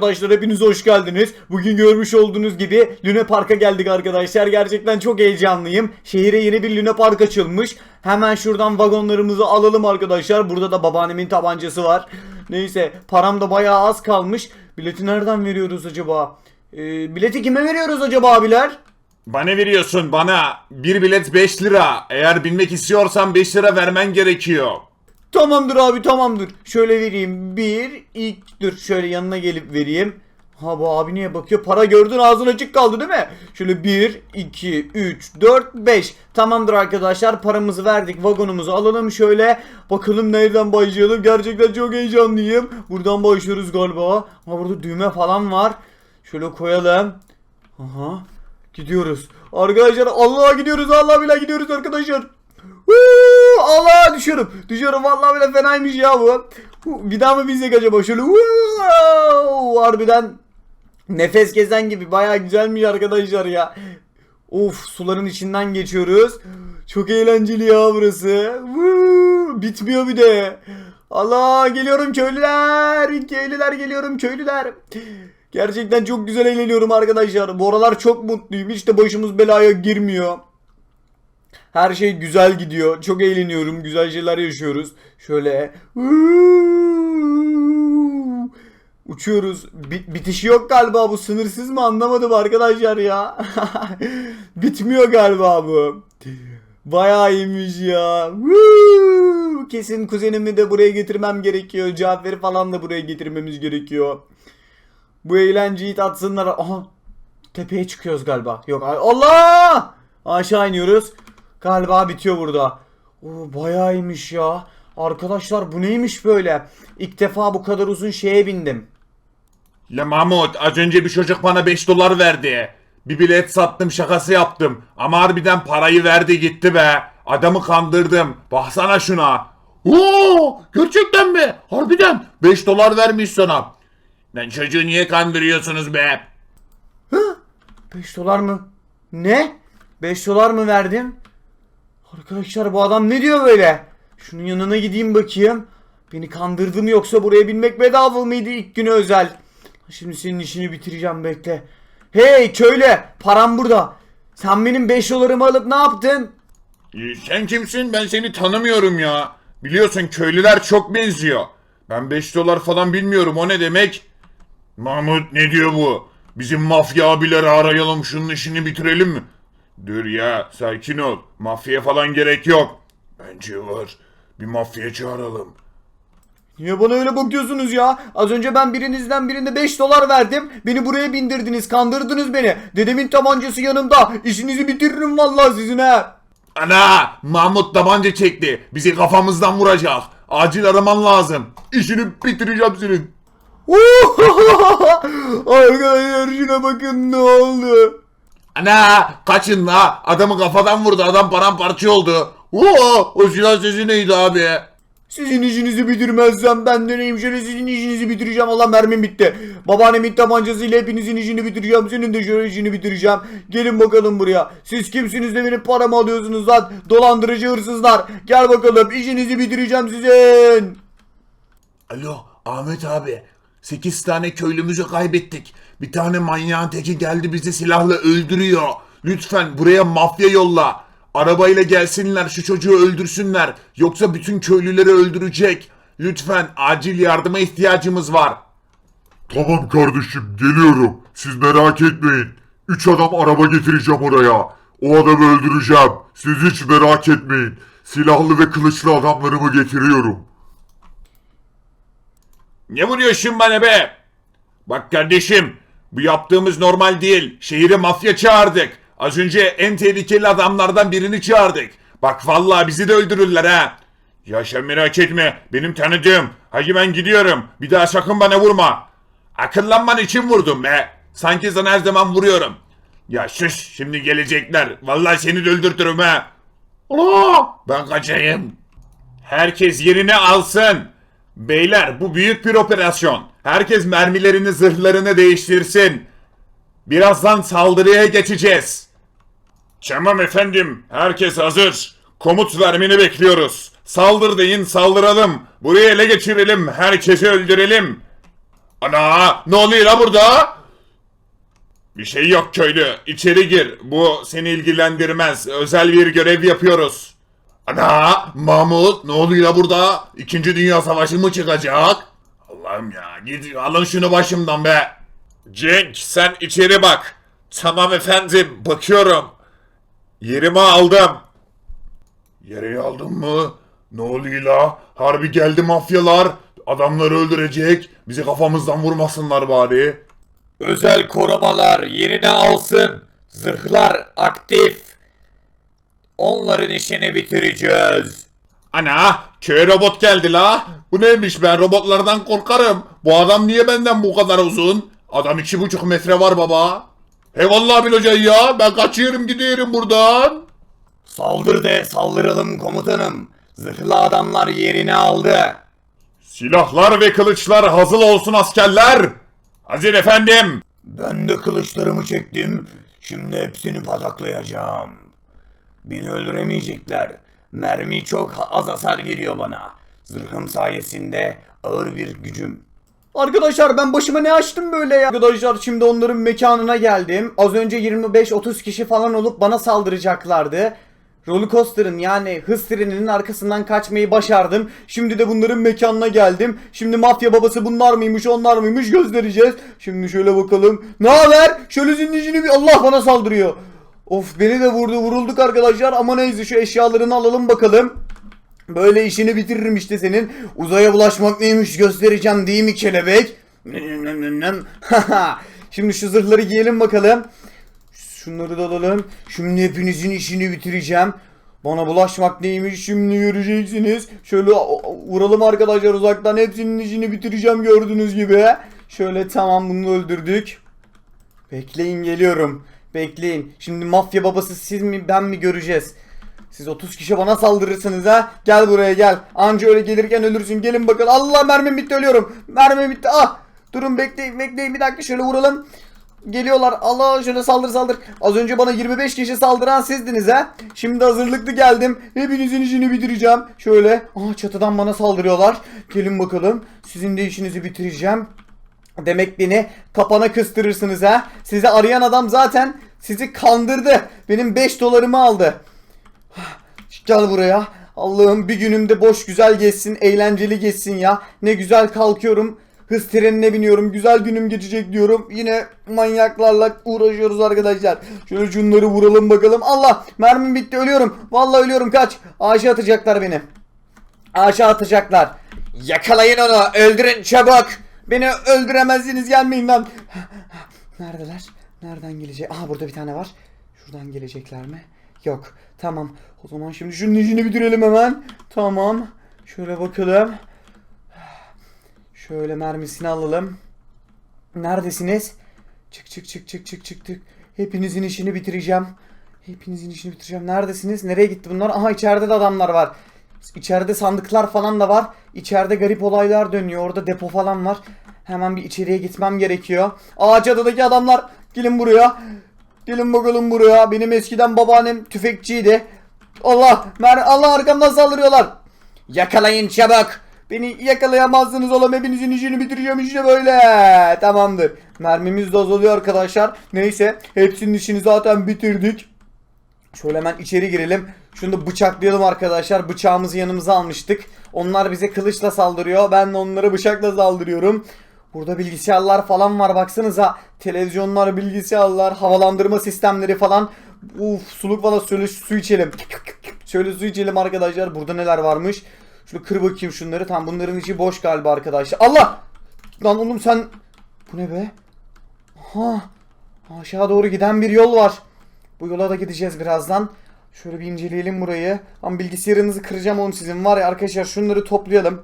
Arkadaşlar hepiniz hoş geldiniz. Bugün görmüş olduğunuz gibi Luna Park'a geldik arkadaşlar. Gerçekten çok heyecanlıyım. Şehire yeni bir Luna Park açılmış. Hemen şuradan vagonlarımızı alalım arkadaşlar. Burada da babaannemin tabancası var. Neyse param da bayağı az kalmış. Bileti nereden veriyoruz acaba? Ee, bileti kime veriyoruz acaba abiler? Bana veriyorsun bana. Bir bilet 5 lira. Eğer binmek istiyorsan 5 lira vermen gerekiyor. Tamamdır abi tamamdır. Şöyle vereyim. Bir, ilk dur şöyle yanına gelip vereyim. Ha bu abi niye bakıyor? Para gördün ağzın açık kaldı değil mi? Şöyle 1, 2, 3, 4, 5. Tamamdır arkadaşlar paramızı verdik. Vagonumuzu alalım şöyle. Bakalım nereden başlayalım. Gerçekten çok heyecanlıyım. Buradan başlıyoruz galiba. Ha burada düğme falan var. Şöyle koyalım. Aha. Gidiyoruz. Arkadaşlar Allah'a gidiyoruz. Allah bile gidiyoruz arkadaşlar. Huu, Allah düşüyorum. Düşüyorum vallahi bile fenaymış ya bu. Bir daha mı binsek acaba şöyle? Huu, harbiden nefes kesen gibi baya güzelmiş arkadaşlar ya. Of suların içinden geçiyoruz. Çok eğlenceli ya burası. Bitmiyor bir de. Allah geliyorum köylüler. Köylüler geliyorum köylüler. Gerçekten çok güzel eğleniyorum arkadaşlar. Bu aralar çok mutluyum. Hiç de başımız belaya girmiyor. Her şey güzel gidiyor. Çok eğleniyorum. Güzel şeyler yaşıyoruz. Şöyle. Uçuyoruz. Bi- bitişi yok galiba bu. Sınırsız mı anlamadım arkadaşlar ya. Bitmiyor galiba bu. Bayağı iyiymiş ya. Kesin kuzenimi de buraya getirmem gerekiyor. Cafer'i falan da buraya getirmemiz gerekiyor. Bu eğlenceyi tatsınlar. Aha. Tepeye çıkıyoruz galiba. Yok. Allah! Aşağı iniyoruz. Galiba bitiyor burada. Oo, bayağı iyiymiş ya. Arkadaşlar bu neymiş böyle? İlk defa bu kadar uzun şeye bindim. La Mahmut az önce bir çocuk bana 5 dolar verdi. Bir bilet sattım şakası yaptım. Ama harbiden parayı verdi gitti be. Adamı kandırdım. Baksana şuna. Oo, gerçekten mi? Harbiden 5 dolar vermiş sana. Lan çocuğu niye kandırıyorsunuz be? 5 dolar mı? Ne? 5 dolar mı verdim? Arkadaşlar bu adam ne diyor böyle? Şunun yanına gideyim bakayım. Beni kandırdı mı yoksa buraya binmek bedava mıydı ilk günü özel? Şimdi senin işini bitireceğim bekle. Hey köylü param burada. Sen benim 5 dolarımı alıp ne yaptın? Ee, Sen kimsin? Ben seni tanımıyorum ya. Biliyorsun köylüler çok benziyor. Ben 5 dolar falan bilmiyorum o ne demek? Mahmut ne diyor bu? Bizim mafya abileri arayalım şunun işini bitirelim mi? Dur ya sakin ol. Mafya falan gerek yok. Bence var. Bir mafya çağıralım. Niye bana öyle bakıyorsunuz ya? Az önce ben birinizden birinde 5 dolar verdim. Beni buraya bindirdiniz, kandırdınız beni. Dedemin tabancası yanımda. İşinizi bitiririm vallahi sizin ha. Ana! Mahmut tabanca çekti. Bizi kafamızdan vuracak. Acil araman lazım. İşini bitireceğim senin. Arkadaşlar şuna bakın ne oldu. Ana! Kaçın la! Adamı kafadan vurdu. Adam paramparça oldu. Oo! O silah sesi neydi abi? Sizin işinizi bitirmezsem ben de neyim şöyle sizin işinizi bitireceğim. Allah mermim bitti. Babaannemin tabancasıyla hepinizin işini bitireceğim. Senin de şöyle işini bitireceğim. Gelin bakalım buraya. Siz kimsiniz de benim paramı alıyorsunuz lan? Dolandırıcı hırsızlar. Gel bakalım işinizi bitireceğim sizin. Alo Ahmet abi. 8 tane köylümüzü kaybettik. Bir tane manyağın teki geldi bizi silahla öldürüyor. Lütfen buraya mafya yolla. Arabayla gelsinler şu çocuğu öldürsünler. Yoksa bütün köylüleri öldürecek. Lütfen acil yardıma ihtiyacımız var. Tamam kardeşim geliyorum. Siz merak etmeyin. Üç adam araba getireceğim oraya. O adamı öldüreceğim. Siz hiç merak etmeyin. Silahlı ve kılıçlı adamlarımı getiriyorum. Ne vuruyorsun bana be? Bak kardeşim, bu yaptığımız normal değil. Şehire mafya çağırdık. Az önce en tehlikeli adamlardan birini çağırdık. Bak vallahi bizi de öldürürler ha. Ya sen merak etme, benim tanıdığım. Hadi ben gidiyorum. Bir daha sakın bana vurma. Akıllanman için vurdum be. Sanki sana her zaman vuruyorum. Ya sus, şimdi gelecekler. Vallahi seni de öldürtürüm ha. Ben kaçayım. Herkes yerini alsın. Beyler bu büyük bir operasyon. Herkes mermilerini zırhlarını değiştirsin. Birazdan saldırıya geçeceğiz. Tamam efendim. Herkes hazır. Komut vermeni bekliyoruz. Saldır deyin saldıralım. Burayı ele geçirelim. Herkesi öldürelim. Ana ne oluyor burada? Bir şey yok köylü. İçeri gir. Bu seni ilgilendirmez. Özel bir görev yapıyoruz. Ana Mahmut ne oluyor burada? İkinci Dünya Savaşı mı çıkacak? Allah'ım ya git alın şunu başımdan be. Cenk sen içeri bak. Tamam efendim bakıyorum. Yerimi aldım. Yeri aldın mı? Ne oluyor la? Harbi geldi mafyalar. Adamları öldürecek. Bizi kafamızdan vurmasınlar bari. Özel korumalar yerine alsın. Zırhlar aktif. Onların işini bitireceğiz. Ana köy robot geldi la. Bu neymiş ben robotlardan korkarım. Bu adam niye benden bu kadar uzun? Adam iki buçuk metre var baba. Eyvallah Bil Hoca ya. Ben kaçıyorum gidiyorum buradan. Saldır de saldıralım komutanım. Zırhlı adamlar yerini aldı. Silahlar ve kılıçlar hazır olsun askerler. Hazır efendim. Ben de kılıçlarımı çektim. Şimdi hepsini pataklayacağım. Beni öldüremeyecekler. Mermi çok az hasar geliyor bana. Zırhım sayesinde ağır bir gücüm. Arkadaşlar ben başıma ne açtım böyle ya? Arkadaşlar şimdi onların mekanına geldim. Az önce 25-30 kişi falan olup bana saldıracaklardı. Rollercoaster'ın yani hız treninin arkasından kaçmayı başardım. Şimdi de bunların mekanına geldim. Şimdi mafya babası bunlar mıymış onlar mıymış göstereceğiz. Şimdi şöyle bakalım. Ne haber? Şöyle zincini bir Allah bana saldırıyor. Of beni de vurdu vurulduk arkadaşlar ama neyse şu eşyalarını alalım bakalım. Böyle işini bitiririm işte senin. Uzaya bulaşmak neymiş göstereceğim değil mi kelebek? Şimdi şu zırhları giyelim bakalım. Şunları da alalım. Şimdi hepinizin işini bitireceğim. Bana bulaşmak neymiş şimdi göreceksiniz. Şöyle vuralım arkadaşlar uzaktan. Hepsinin işini bitireceğim gördüğünüz gibi. Şöyle tamam bunu öldürdük. Bekleyin geliyorum. Bekleyin. Şimdi mafya babası siz mi ben mi göreceğiz. Siz 30 kişi bana saldırırsınız ha. Gel buraya gel. Anca öyle gelirken ölürsün. Gelin bakın. Allah mermim bitti ölüyorum. Mermim bitti. Ah. Durun bekleyin bekleyin bir dakika şöyle vuralım. Geliyorlar. Allah şöyle saldır saldır. Az önce bana 25 kişi saldıran sizdiniz ha. Şimdi hazırlıklı geldim. Hepinizin işini bitireceğim. Şöyle. Aa çatıdan bana saldırıyorlar. Gelin bakalım. Sizin de işinizi bitireceğim. Demek beni kapana kıstırırsınız ha. Sizi arayan adam zaten sizi kandırdı. Benim 5 dolarımı aldı. Gel buraya. Allah'ım bir günümde boş güzel geçsin, eğlenceli geçsin ya. Ne güzel kalkıyorum. Hız trenine biniyorum. Güzel günüm geçecek diyorum. Yine manyaklarla uğraşıyoruz arkadaşlar. Şöyle şunları vuralım bakalım. Allah mermim bitti ölüyorum. Vallahi ölüyorum kaç. Ağaça atacaklar beni. Ağaça atacaklar. Yakalayın onu. Öldürün çabuk. Beni öldüremezsiniz gelmeyin lan. Neredeler? Nereden gelecek? Aha burada bir tane var. Şuradan gelecekler mi? Yok. Tamam. O zaman şimdi şunun işini bitirelim hemen. Tamam. Şöyle bakalım. Şöyle mermisini alalım. Neredesiniz? Çık çık çık çık çık çık çık. Hepinizin işini bitireceğim. Hepinizin işini bitireceğim. Neredesiniz? Nereye gitti bunlar? Aha içeride de adamlar var. İçeride sandıklar falan da var. İçeride garip olaylar dönüyor. Orada depo falan var. Hemen bir içeriye gitmem gerekiyor. Ağaç adadaki adamlar. Gelin buraya. Gelin bakalım buraya. Benim eskiden babaannem tüfekçiydi. Allah! Mer Allah arkamdan saldırıyorlar. Yakalayın çabuk. Beni yakalayamazsınız oğlum. Hepinizin işini bitireceğim işte böyle. Tamamdır. Mermimiz de azalıyor arkadaşlar. Neyse. Hepsinin işini zaten bitirdik. Şöyle hemen içeri girelim. Şunu da bıçaklayalım arkadaşlar. Bıçağımızı yanımıza almıştık. Onlar bize kılıçla saldırıyor. Ben de onlara bıçakla saldırıyorum. Burada bilgisayarlar falan var baksanıza. Televizyonlar, bilgisayarlar, havalandırma sistemleri falan. Uf suluk falan şöyle su içelim. Şöyle su içelim arkadaşlar. Burada neler varmış? Şöyle kır bakayım şunları. Tam bunların içi boş galiba arkadaşlar. Allah! Lan oğlum sen... Bu ne be? Ha, aşağı doğru giden bir yol var. Bu yola da gideceğiz birazdan. Şöyle bir inceleyelim burayı. Ama bilgisayarınızı kıracağım oğlum sizin. Var ya arkadaşlar şunları toplayalım.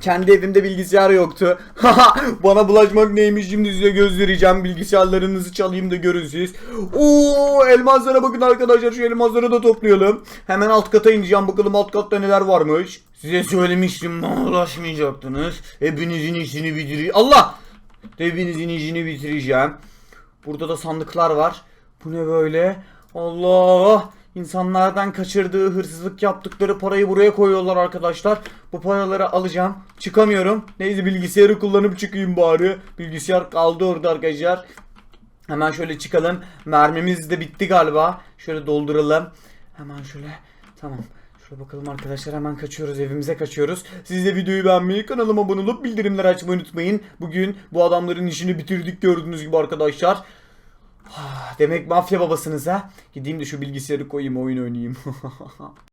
Kendi evimde bilgisayar yoktu. Bana bulaşmak neymiş şimdi size göstereceğim. Bilgisayarlarınızı çalayım da görün siz. Oo elmaslara bakın arkadaşlar şu elmasları da toplayalım. Hemen alt kata ineceğim bakalım alt katta neler varmış. Size söylemiştim bana ulaşmayacaktınız. Hepinizin işini bitireceğim. Allah! Hepinizin işini bitireceğim. Burada da sandıklar var. Bu ne böyle? Allah! İnsanlardan kaçırdığı, hırsızlık yaptıkları parayı buraya koyuyorlar arkadaşlar. Bu paraları alacağım. Çıkamıyorum. Neyse bilgisayarı kullanıp çıkayım bari. Bilgisayar kaldı orada arkadaşlar. Hemen şöyle çıkalım. Mermimiz de bitti galiba. Şöyle dolduralım. Hemen şöyle. Tamam. Şöyle bakalım arkadaşlar hemen kaçıyoruz evimize kaçıyoruz. Siz de videoyu beğenmeyi kanalıma abone olup bildirimleri açmayı unutmayın. Bugün bu adamların işini bitirdik gördüğünüz gibi arkadaşlar. Demek mafya babasınız ha. Gideyim de şu bilgisayarı koyayım oyun oynayayım.